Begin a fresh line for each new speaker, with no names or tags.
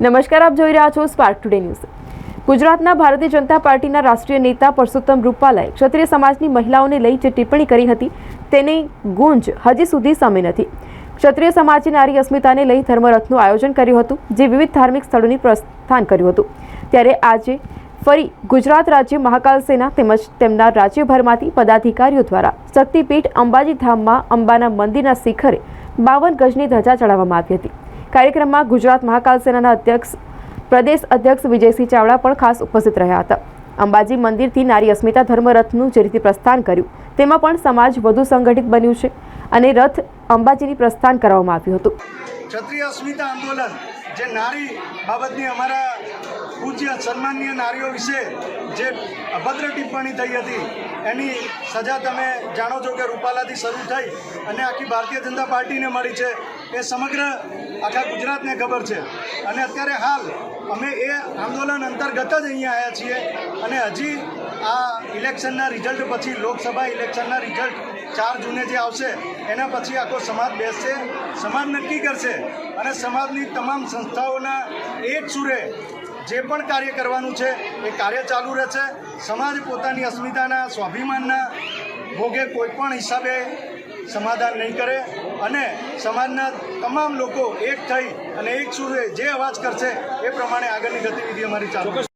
નમસ્કાર, આપ જોઈ રહ્યા છો સ્પાર્ક ટુડે ન્યૂઝ ગુજરાતના ભારતીય જનતા પાર્ટીના રાષ્ટ્રીય નેતા પરસોત્તમ રૂપાલાએ ક્ષત્રિય સમાજની મહિલાઓને લઈ જે ટિપ્પણી કરી હતી, તેની ગુંજ હજી સુધી સામે નથી. ક્ષત્રિય સમાજે નારી અસ્મિતાને લઈ ધર્મરથનું આયોજન કર્યું હતું, જે વિવિધ ધાર્મિક સ્થળોની પ્રસ્થાન કર્યું હતું. ત્યારે આજે ફરી ગુજરાત રાજ્ય મહાકાલ સેના તેમજ તેમના રાજ્યભરમાંથી પદાધિકારીઓ દ્વારા શક્તિપીઠ અંબાજી ધામમાં અંબાના મંદિરના શિખરે બાવન ગજની ધજા ચડાવવામાં આવી હતી. કાર્યક્રમમાં ગુજરાત મહાકાલ સેનાના અધ્યક્ષ, પ્રદેશ અધ્યક્ષ વિજયસિંહ ચાવડા પણ ખાસ ઉપસ્થિત રહ્યા હતા. અંબાજી મંદિરથી નારી અસ્મિતા ધર્મરથનું જે રીતે પ્રસ્થાન કર્યું, તેમાં પણ સમાજ વધુ સંગઠિત બન્યું છે અને રથ અંબાજીની પ્રસ્થાન કરવામાં આવ્યું હતું.
ક્ષત્રિય અસ્મિતા આંદોલન, જે નારી બાબતની અમારા પૂજ્ય સન્માનીય નારીઓ વિશે જે અભદ્ર ટિપ્પણી થઈ હતી, એની સજા તમે જાણો છો કે રૂપાલાથી શરૂ થઈ અને આખી ભારતીય જનતા પાર્ટીને મળી છે. એ સમગ્ર આખા ગુજરાતને ખબર છે. અને અત્યારે હાલ અમે એ આંદોલન અંતર્ગત જ અહીંયા આવ્યા છીએ. અને હજી આ ઇલેક્શનના રિઝલ્ટ પછી, લોકસભા ઇલેક્શનના રિઝલ્ટ ચાર જૂને જે આવશે, એના પછી આખો સમાજ બેસશે, સમાજ નક્કી કરશે. અને સમાજની તમામ સંસ્થાઓના એક સુરે જે પણ કાર્ય કરવાનું છે, એ કાર્ય ચાલુ રહેશે. સમાજ પોતાની અસ્મિતાના, સ્વાભિમાનના ભોગે કોઈ પણ હિસાબે સમાધાન નહીં કરે. અને સમાજના તમામ લોકો એક થઈ અને એક સુરે જે અવાજ કરશે એ પ્રમાણે આગળની ગતિવિધિ અમારી ચાલુ